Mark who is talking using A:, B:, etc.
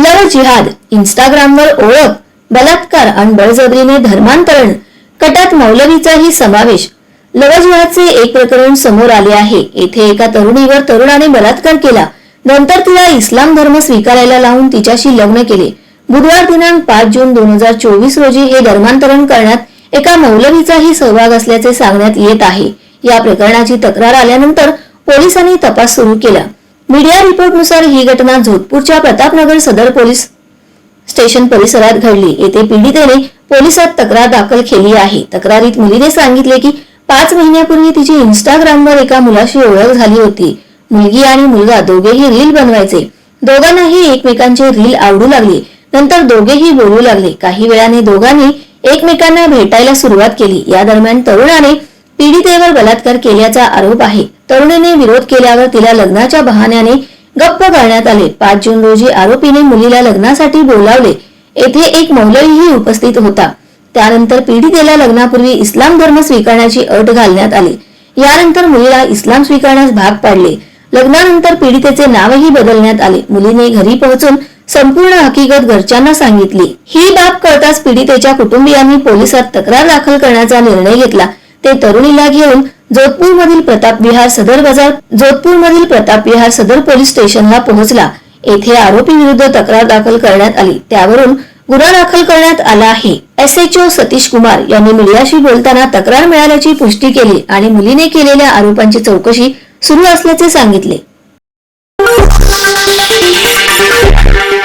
A: लव जिहाद. इंस्टाग्रामवर ओळख बलात्कार आणि बळजबरीने धर्मांतरण कटात मौलवीचाही समावेश. लवजिहादचे एक प्रकरण समोर आले आहे. येथे एका तरुणीवर तरुणाने बलात्कार केला. नंतर तिला इस्लाम धर्म स्वीकारायला लावून तिच्याशी लग्न केले. बुधवार दिनांक पाच जून दोन हजार चोवीस रोजी हे धर्मांतरण करण्यात एका मौलवीचाही सहभाग असल्याचे सांगण्यात येत आहे. या प्रकरणाची तक्रार आल्यानंतर पोलिसांनी तपास सुरू केला. मीडिया रिपोर्टनुसार ही घटना जोधपूरच्या प्रतापनगर सदर पोलीस स्टेशन परिसरात घडली. येथे पीडितेने पोलिसात तक्रार दाखल केली आहे. तक्रारीत मुलीने सांगितले की पाच महिन्यापूर्वी तिची इंस्टाग्रामवर एका मुलाशी ओळख झाली होती. मुलगी आणि मुलगा दोघेही रील बनवायचे. दोघांनाही एकमेकांचे रील आवडू लागले. नंतर दोघेही बोलू लागले. काही वेळाने दोघांनी एकमेकांना भेटायला सुरुवात केली. या दरम्यान तरुणाने पीडितेवर बलात्कार केल्याचा आरोप आहे. तरुणीने विरोध केल्यावर तिला लग्नाच्या बहाण्याने गप्प करण्यात आले. पाच जून रोजी आरोपीने मुलीला लग्नासाठी बोलावले. येथे एक मौलवीही उपस्थित होता. त्यानंतर पीडितेला लग्नापूर्वी इस्लाम धर्म स्वीकारण्याची अट घालण्यात आली. यानंतर मुलीला इस्लाम स्वीकारण्यास भाग पाडले. लग्नानंतर पीडितेचे नावही बदलण्यात आले. मुलीने घरी पोहोचून संपूर्ण हकीकत घरच्यांना सांगितली. ही बाब कळताच पीडितेच्या कुटुंबियांनी पोलिसात तक्रार दाखल करण्याचा निर्णय घेतला. ते तरुणीला घेऊन जोधपूर मधील प्रताप विहार सदर बाजार जोधपूर मधील प्रताप विहार सदर पोलीस स्टेशनला पोहोचला. येथे आरोपी विरुद्ध तक्रार दाखल करण्यात आली. त्यावरून गुन्हा दाखल करण्यात आला आहे. S H O Satish Kumar यांनी मीडियाशी बोलताना तक्रार मिळाल्याची पुष्टी केली आणि मुलीने केलेल्या आरोपांची चौकशी सुरू असल्याचे सांगितले.